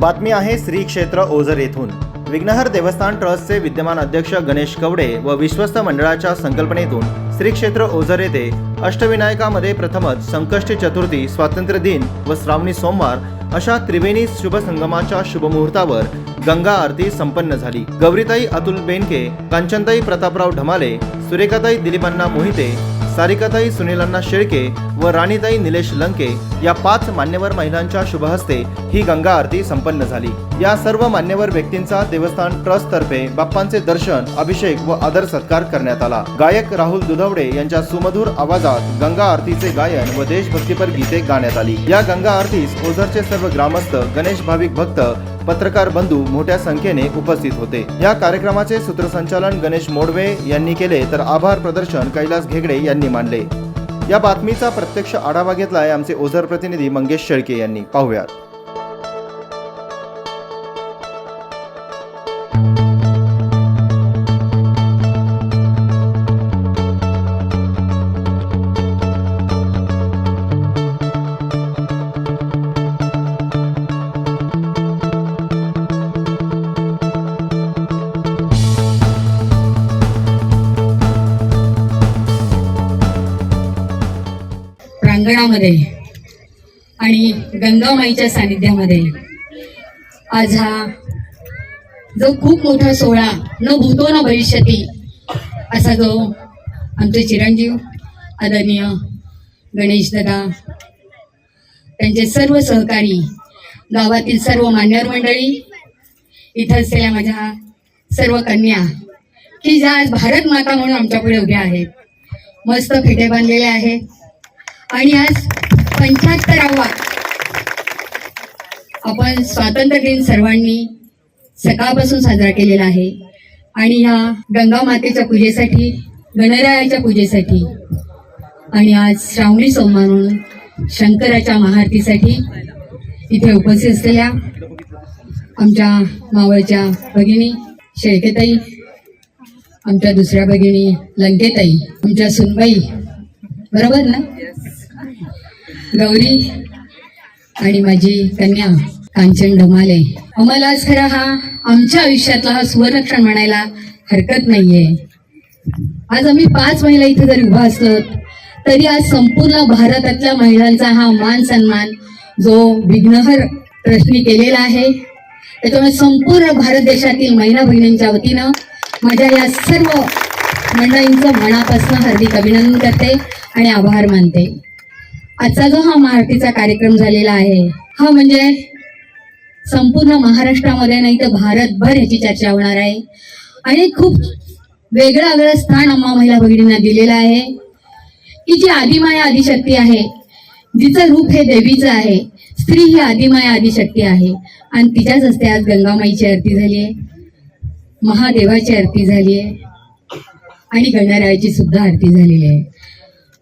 बातमी आहे श्री क्षेत्र ओझर येथून. विघ्नहर देवस्थान ट्रस्टचे विद्यमान अध्यक्ष गणेश कवडे व विश्वस्त मंडळाच्या संकल्पनेतून श्री क्षेत्र ओझर येथे अष्टविनायकामध्ये प्रथमच संकष्टी चतुर्थी स्वातंत्र्य दिन व श्रावणी सोमवार अशा त्रिवेणी शुभ संगमाच्या शुभमुहूर्तावर गंगा आरती संपन्न झाली. गौरीताई अतुल बेनके कांचनताई प्रतापराव ढमाले सुरेखाताई दिलीपांना मोहिते सारिकाताई सुनीलांना शेळके व राणीताई निलेश लंके या पाच मान्यवर महिलांच्या शुभहस्ते ही गंगा आरती संपन्न झाली. या सर्व मान्यवर व्यक्तींचा देवस्थान ट्रस्ट तर्फे बाप्पांचे दर्शन अभिषेक व आदर सत्कार करण्यात आला. गायक राहुल दुधवडे यांच्या सुमधुर आवाजात गंगा आरतीचे गायन व देशभक्तीपर गीते गाण्यात आली. या गंगा आरतीस ओझरचे सर्व ग्रामस्थ गणेश भाविक भक्त पत्रकार बंधू मोठ्या संख्येने उपस्थित होते. या कार्यक्रमाचे सूत्रसंचालन गणेश मोडवे यांनी केले तर आभार प्रदर्शन कैलास घेगडे यांनी मांडले या बातमीचा प्रत्यक्ष आढावा घेतलाय आमचे ओझर प्रतिनिधी मंगेश शेळके यांनी. पाहुयात. अंगणामध्ये आणि गंगामाईच्या सानिध्यामध्ये. आज हा जो खूप मोठा सोहळा न भूतो न भविष्यती असा जो आमचे चिरंजीव आदरणीय गणेश दादा त्यांचे सर्व सहकारी गावातील सर्व मान्यवर मंडळी इथं असलेल्या माझ्या सर्व कन्या की ज्या आज भारत माता म्हणून आमच्या पुढे उभ्या आहेत. मस्त फिटे बांधलेले आहेत. आणि आज पंच्याहत्तरावा. आपण स्वातंत्र्य दिन सर्वांनी सकाळपासून साजरा केलेला आहे. आणि ह्या गंगा मातेच्या पूजेसाठी गणरायाच्या पूजेसाठी आणि आज श्रावणी सोमवार म्हणून शंकराच्या महाआरतीसाठी इथे उपस्थित असलेल्या आमच्या मावळच्या भगिनी शेळकेताई आमच्या दुसऱ्या भगिनी लंकेताई आमच्या सुनबाई. बरोबर ना? गौरी आणि माझी कन्या कांचन ढमाले आम्हाला आज खरा हा आमच्या आयुष्यातला हा सुवर्णक्षण म्हणायला हरकत नाहीये. आज आम्ही पाच महिला इथे जरी उभा असलो तरी आज संपूर्ण भारतातल्या महिलांचा हा मान सन्मान जो विघ्नहर प्रश्नी केलेला आहे त्याच्यामुळे संपूर्ण भारत देशातील महिला भगिनींच्या वतीनं माझ्या या सर्व मंडळींचं मनापासून हार्दिक अभिनंदन करते आणि आभार मानते. आजचा जो हा महाआरतीचा कार्यक्रम झालेला आहे हा म्हणजे संपूर्ण महाराष्ट्रामध्ये नाही तर भारतभर याची चर्चा होणार आहे. आणि खूप वेगळं वेगळं स्थान आम्हा महिला भगिनींना दिलेलं आहे. की जी आदिमाया आदिशक्ती आहे जिचं रूप हे देवीचं आहे स्त्री ही आदिमाया आदिशक्ती आहे. आणि तिच्याच हस्ते आज गंगामाईची आरती झाली आहे महादेवाची आरती झाली आहे आणि गणरायाची सुद्धा आरती झालेली आहे.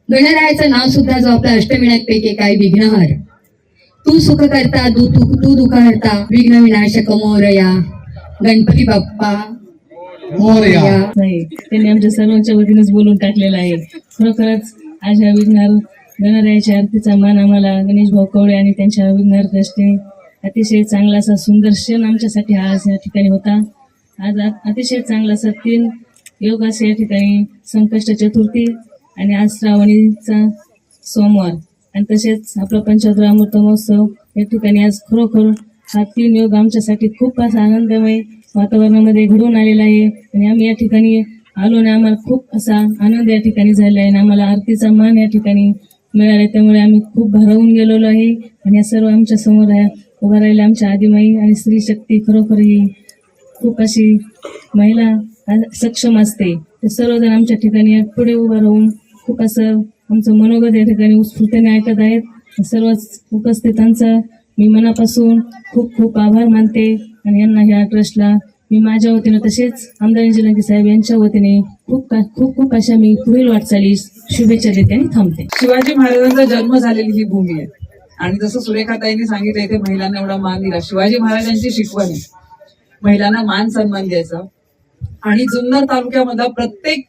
गणरायाचं नाव सुद्धा जो आपला अष्टविनायक पैकी काय विघ्नहर. तू सुख करता तू तू तू दुःख हरता विघ्न विनाशक मोरया. गणपती बाप्पा. मोरया. त्यांनी आमच्या सर्वांच्या वतीनेच बोलून टाकलेलं आहे. खरोखरच आज ह्या विघ्नार गणरायाच्या आरतीचा मान आम्हाला गणेश भाऊ कवळे आणि त्यांच्या विघ्नार ट्रस्टने अतिशय चांगला असा सुंदर क्षण आमच्यासाठी हा आज या ठिकाणी होता. आज अतिशय चांगला असा तीन योग असे या ठिकाणी संकष्ट चतुर्थी आणि आज श्रावणीचा सोमवार. आणि तसेच आपला पंचोत्तर अमृत महोत्सव या ठिकाणी आज खरोखर हा तीन योग आमच्यासाठी खूप असा आनंदमय वातावरणामध्ये घडून आलेला आहे. आणि आम्ही या ठिकाणी आलो आणि आम्हाला खूप असा आनंद या ठिकाणी झाला आहे आणि आम्हाला आरतीचा मान या ठिकाणी मिळाला त्यामुळे आम्ही खूप भारावून गेलेलो आहे. आणि या सर्व आमच्यासमोर उभा राहिल्या आमच्या आदिमाई आणि स्त्री शक्ती खरोखर ही खूप अशी महिला सक्षम असते. ते सर्वजण आमच्या ठिकाणी पुढे उभा राहून खूप असं आमचं मनोगत या ठिकाणी उत्स्फूर्तीने ऐकत आहेत. सर्वच उपस्थितांचा मी मनापासून खूप खूप आभार मानते आणि यांना ह्या ट्रस्टला मी माझ्या वतीनं तसेच आमदार इंजिलंकी साहेब यांच्या वतीने खूप खूप खूप अशा मी पुढील वाटचाली शुभेच्छा देते आणि थांबते. शिवाजी महाराजांचा जन्म झालेली ही भूमी आहे. आणि जसं सुरेखाताईंनी सांगितलं इथे महिलांना एवढा मान दिला. शिवाजी महाराजांची शिकवण आहे. महिलांना मान सन्मान द्यायचा. आणि जुन्नर तालुक्यामधला प्रत्येक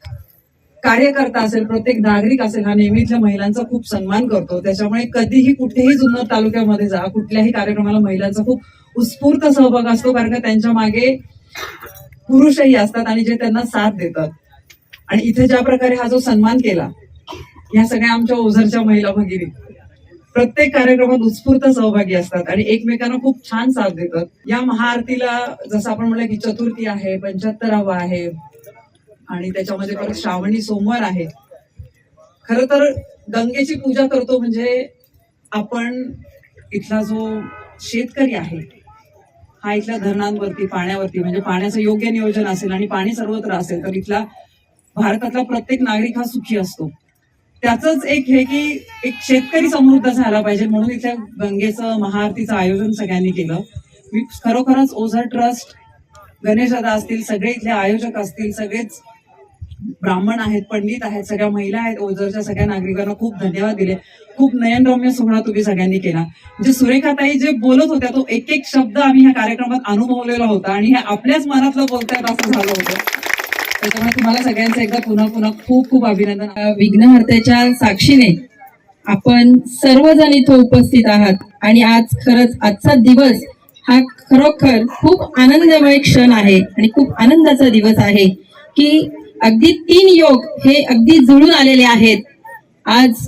कार्यकर्ता असेल प्रत्येक नागरिक असेल हा नेहमीच्या महिलांचा खूप सन्मान करतो. त्याच्यामुळे कधीही कुठेही जुन्नर तालुक्यामध्ये जा कुठल्याही कार्यक्रमाला महिलांचा खूप उत्स्फूर्त सहभाग असतो कारण का त्यांच्या मागे पुरुषही असतात आणि जे त्यांना साथ देतात. आणि इथे ज्या प्रकारे हा जो सन्मान केला या सगळ्या आमच्या ओझरच्या महिला भगिनी प्रत्येक कार्यक्रमात उत्स्फूर्त सहभागी असतात आणि एकमेकांना खूप छान साथ देतात. या महाआरतीला जसं आपण म्हणलं की चतुर्थी आहे पंच्याहत्तरावा आहे आणि त्याच्यामध्ये परत श्रावणी सोमवार आहे. खर तर गंगेची पूजा करतो म्हणजे आपण इथला जो शेतकरी आहे हा इथल्या धरणांवरती पाण्यावरती म्हणजे पाण्याचं योग्य नियोजन असेल आणि पाणी सर्वत्र असेल तर इथला भारतातला प्रत्येक नागरिक हा सुखी असतो. त्याचंच एक हे की एक शेतकरी समृद्ध झाला पाहिजे म्हणून इथल्या गंगेचं महाआरतीचं आयोजन सगळ्यांनी केलं. मी खरोखरच ओझर ट्रस्ट गणेश दादा असतील सगळे इथले आयोजक असतील सगळेच ब्राह्मण आहेत पंडित आहेत सगळ्या महिला आहेत. ओझरच्या सगळ्या नागरिकांना खूप धन्यवाद दिले. खूप नयनरम्य सोहळा तुम्ही सगळ्यांनी केला. म्हणजे सुरेखाताई जे बोलत होत्या तो एक एक शब्द आम्ही ह्या कार्यक्रमात अनुभवलेला होता आणि हे आपल्याच मनातलं बोलतायत असं झालं होतं. त्याच्यामुळे तुम्हाला सगळ्यांचं एकदा पुन्हा पुन्हा खूप खूप अभिनंदन. विघ्नहर्त्याच्या साक्षीने आपण सर्वजण इथं उपस्थित आहात आणि आज खरंच आजचा दिवस हा खरोखर खूप आनंदमय क्षण आहे आणि खूप आनंदाचा दिवस आहे की अगदी तीन योग हे अगदी जुळून आलेले आहेत. आज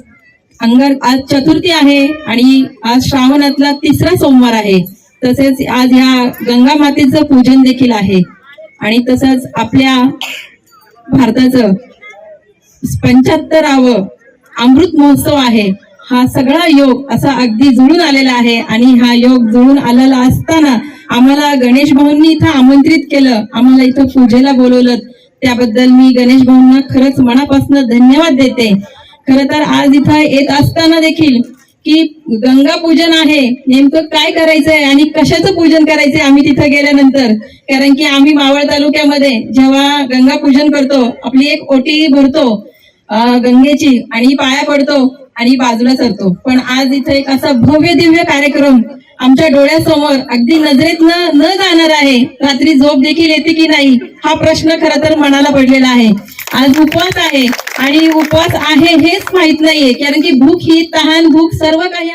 अंगार आज चतुर्थी आहे आणि आज श्रावणातला तिसरा सोमवार आहे. तसेच आज ह्या गंगा मातेचं पूजन देखील आहे. आणि तसंच आपल्या भारताचं पंच्याहत्तरावं अमृत महोत्सव आहे. हा सगळा योग असा अगदी जुळून आलेला आहे आणि हा योग जुळून आलेला असताना आम्हाला गणेश भाऊंनी इथं आमंत्रित केलं. आम्हाला इथं पूजेला बोलवलं. त्याबद्दल मी गणेश भाऊंना खरंच मनापासून धन्यवाद देते. खर तर आज इथं येत असताना देखील की गंगा पूजन आहे नेमकं काय करायचंय आणि कशाचं पूजन करायचंय आम्ही तिथं गेल्यानंतर? कारण की आम्ही मावळ तालुक्यामध्ये जेव्हा गंगा पूजन करतो आपली एक ओटी भरतो गंगेची. आणि पाया पडतो आणि बाजूला सरतो. पण आज इथं एक असा भव्य दिव्य कार्यक्रम आमच्या डोळ्यासमोर अगदी नजरेत न न जाणार आहे. रात्री झोप देखील येते की नाही हा प्रश्न खर तर मनाला पडलेला आहे. आज उपवास आहे आणि उपवास आहे हेच माहीत नाहीये कारण की भूक ही तहान भूक सर्व काही